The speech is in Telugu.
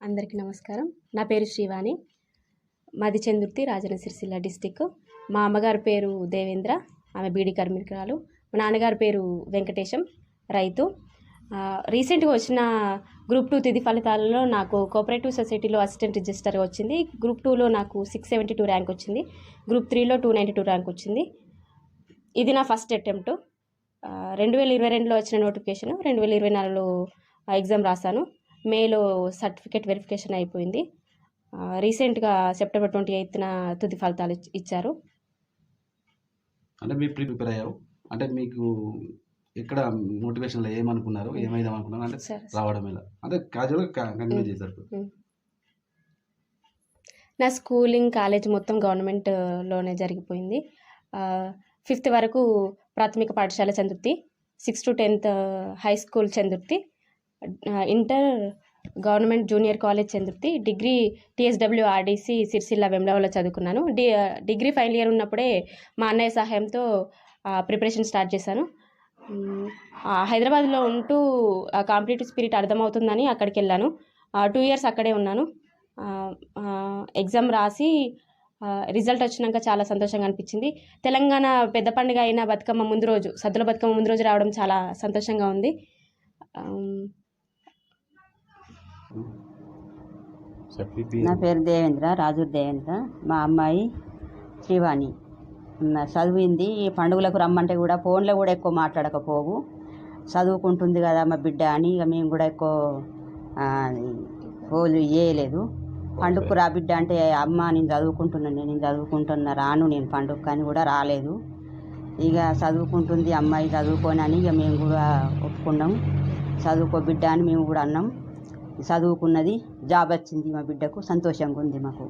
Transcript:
అందరికీ నమస్కారం. నా పేరు శ్రీవాణి. మాది చందుర్తి రాజన సిరిసిల్ల డిస్టిక్. మా అమ్మగారి పేరు దేవేంద్ర ఆమె బీడీ కార్మికురాలు. మా నాన్నగారి పేరు వెంకటేశం రైతు. రీసెంట్గా వచ్చిన గ్రూప్ టూ తిది ఫలితాలలో నాకు కోఆపరేటివ్ సొసైటీలో అసిస్టెంట్ రిజిస్టర్గా వచ్చింది. గ్రూప్ టూలో నాకు సిక్స్ సెవెంటీ టూ ర్యాంక్ వచ్చింది. గ్రూప్ త్రీలో టూ నైంటీ టూ ర్యాంక్ వచ్చింది. ఇది నా ఫస్ట్ అటెంప్ట్. రెండు వేల ఇరవై రెండులో వచ్చిన నోటిఫికేషన్ రెండు వేల ఇరవై నాలుగులో ఎగ్జామ్ రాశాను. మేలో సర్టిఫికేట్ వెరిఫికేషన్ అయిపోయింది. రీసెంట్గా సెప్టెంబర్ ట్వంటీ ఎయిత్న తుది ఫలితాలు ఇచ్- ఇచ్చారు. అంటే మీరు ప్రిపేర్ అయ్యారు. అంటే మీకు ఎక్కడ మోటివేషన్లో ఏమనుకున్నారు ఏమైదాం అనుకున్నారు అంటే రావడం ఎలా? అంటే క్యాజువల్గా కంటిన్యూ చేశారు. నా స్కూలింగ్ కాలేజ్ మొత్తం గవర్నమెంట్లోనే జరిగిపోయింది. ఫిఫ్త్ వరకు ప్రాథమిక పాఠశాల Chandurthi sixth to tenth high school Chandurthi inter government junior college Chandruthi degree TSW RDC Sircilla వెమ్లవలో చదువుకున్నాను. డి డిగ్రీ ఫైనల్ ఇయర్ ఉన్నప్పుడే మా అన్నయ్య సహాయంతో ప్రిపరేషన్ స్టార్ట్ చేశాను. హైదరాబాద్లో ఉంటూ కాంపిటేటివ్ స్పిరిట్ అర్థమవుతుందని అక్కడికి వెళ్ళాను. టూ ఇయర్స్ అక్కడే ఉన్నాను. ఎగ్జామ్ రాసి రిజల్ట్ వచ్చినాక చాలా సంతోషంగా అనిపించింది. తెలంగాణ పెద్ద పండుగ అయిన బతుకమ్మ ముందు రోజు సద్దుల బతుకమ్మ ముందు రోజు రావడం చాలా సంతోషంగా ఉంది. నా పేరు దేవేంద్ర రాజూర్ దేవేంద్ర. మా అమ్మాయి శ్రీవాణి. చదివింది. ఈ పండుగలకు రమ్మంటే కూడా ఫోన్లో కూడా ఎక్కువ మాట్లాడకపోవు. చదువుకుంటుంది కదా మా బిడ్డ అని ఇక మేము కూడా ఎక్కువ ఫోన్లు చేయలేదు పండుగకు రా బిడ్డ అంటే అమ్మ నేను చదువుకుంటున్నాను నేను చదువుకుంటున్నా రాను నేను పండుగ అని కూడా రాలేదు. ఇక చదువుకుంటుంది అమ్మాయి చదువుకోనని ఇక మేము కూడా ఒప్పుకున్నాం. చదువుకో బిడ్డ అని మేము కూడా అన్నాం. చదువుకున్నది జాబ్ వచ్చింది మా బిడ్డకు సంతోషంగా ఉంది మాకు.